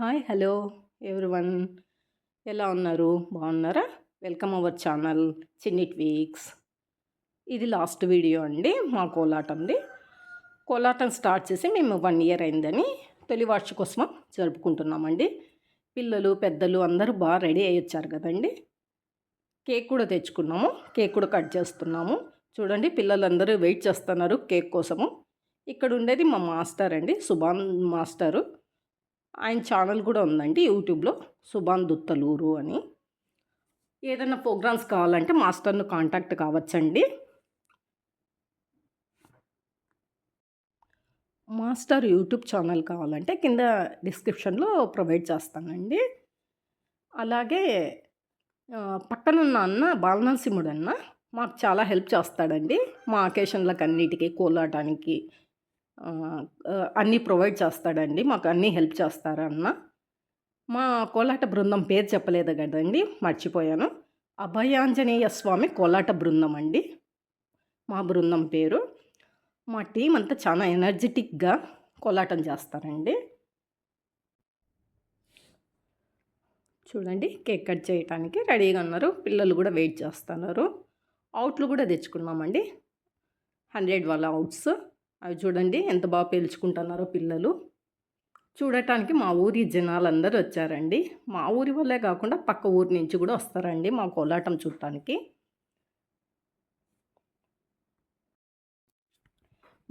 Hi hello everyone ఎలా ఉన్నారు బాగున్నారా వెల్కమ్ అవర్ ఛానల్ చిన్నిట్ వీక్స్ ఇది లాస్ట్ వీడియో అండి మా కోలాటంది కోలాటం స్టార్ట్ చేసి మేము వన్ ఇయర్ అయిందని తొలి వార్షికోత్సవం జరుపుకుంటున్నామండి పిల్లలు పెద్దలు అందరూ బాగా రెడీ అయ్యి వచ్చారు కదండి కేక్ కూడా తెచ్చుకున్నాము కేక్ కూడా కట్ చేస్తున్నాము చూడండి పిల్లలందరూ వెయిట్ చేస్తున్నారు కేక్ కోసము ఇక్కడ ఉండేది మా మాస్టర్ అండి సుభాన్ మాస్టరు ఆయన ఛానల్ కూడా ఉందండి యూట్యూబ్లో సుభాన్ దుత్తలూరు అని ఏదైనా ప్రోగ్రామ్స్ కావాలంటే మాస్టర్ను కాంటాక్ట్ కావచ్చండి మాస్టర్ యూట్యూబ్ ఛానల్ కావాలంటే కింద డిస్క్రిప్షన్లో ప్రొవైడ్ చేస్తానండి అలాగే పక్కనున్న అన్న బాలనరసింహుడు అన్న మాకు చాలా హెల్ప్ చేస్తాడండి మా అకేషన్లకు అన్నిటికీ కోలాటానికి అన్నీ ప్రొవైడ్ చేస్తాడండి మాకు అన్నీ హెల్ప్ చేస్తారన్న మా కోలాట బృందం పేరు చెప్పలేదు కదండి మర్చిపోయాను అభయాంజనేయ స్వామి కోలాట బృందం అండి మా బృందం పేరు మా టీం అంతా చాలా ఎనర్జెటిక్గా కోలాటం చేస్తారండి చూడండి కేక్ కట్ చేయడానికి రెడీగా ఉన్నారు పిల్లలు కూడా వెయిట్ చేస్తున్నారు అవుట్లు కూడా తెచ్చుకున్నామండి హండ్రెడ్ వాళ్ళ అవుట్స్ అవి చూడండి ఎంత బాగా పేల్చుకుంటున్నారో పిల్లలు చూడటానికి మా ఊరి జనాలందరూ వచ్చారండి మా ఊరి వల్లే కాకుండా పక్క ఊరి నుంచి కూడా వస్తారండి మా కోలాటం చూడటానికి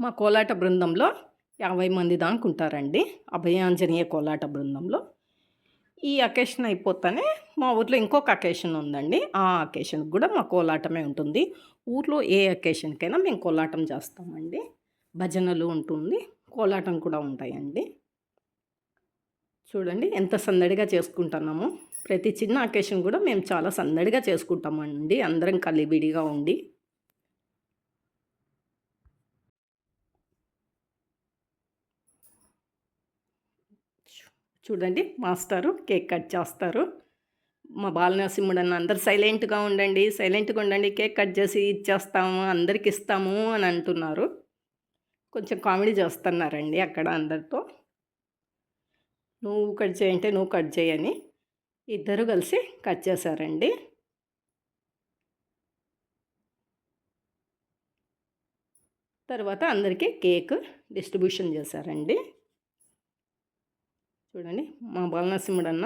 మా కోలాట బృందంలో యాభై మంది దాకా ఉంటారండి అభయాంజనేయ కోలాట బృందంలో ఈ అకేషన్ అయిపోతానే మా ఊర్లో ఇంకొక అకేషన్ ఉందండి ఆ అకేషన్కి కూడా మా కోలాటమే ఉంటుంది ఊర్లో ఏ అకేషన్కైనా మేము కోలాటం చేస్తామండి భజనలు ఉంటుంది కోలాటం కూడా ఉంటాయండి చూడండి ఎంత సందడిగా చేసుకుంటున్నాము ప్రతి చిన్న అకేషన్ కూడా మేము చాలా సందడిగా చేసుకుంటామండి అందరం కలిబిడిగా ఉండి చూడండి మాస్టారు కేక్ కట్ చేస్తారు మా బాలనరసింహుడు అన్న అందరు సైలెంట్గా ఉండండి సైలెంట్గా ఉండండి కేక్ కట్ చేసి ఇచ్చేస్తాము అందరికి ఇస్తాము అని అంటున్నారు కొంచెం కామెడీ చేస్తున్నారండి అక్కడ అందరితో నువ్వు కట్ చేయంటే నువ్వు కట్ చేయని ఇద్దరు కలిసి కట్ చేశారండి తర్వాత అందరికీ కేక్ డిస్ట్రిబ్యూషన్ చేశారండి చూడండి మా బాలనరసింహుడు అన్న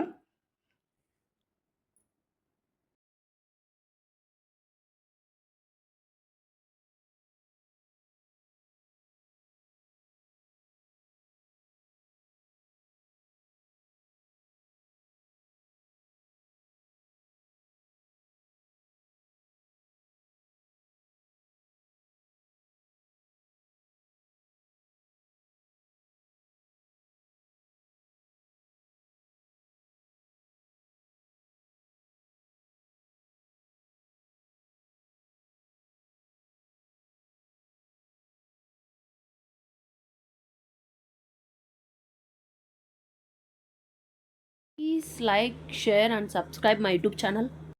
Please like, share and subscribe my YouTube channel.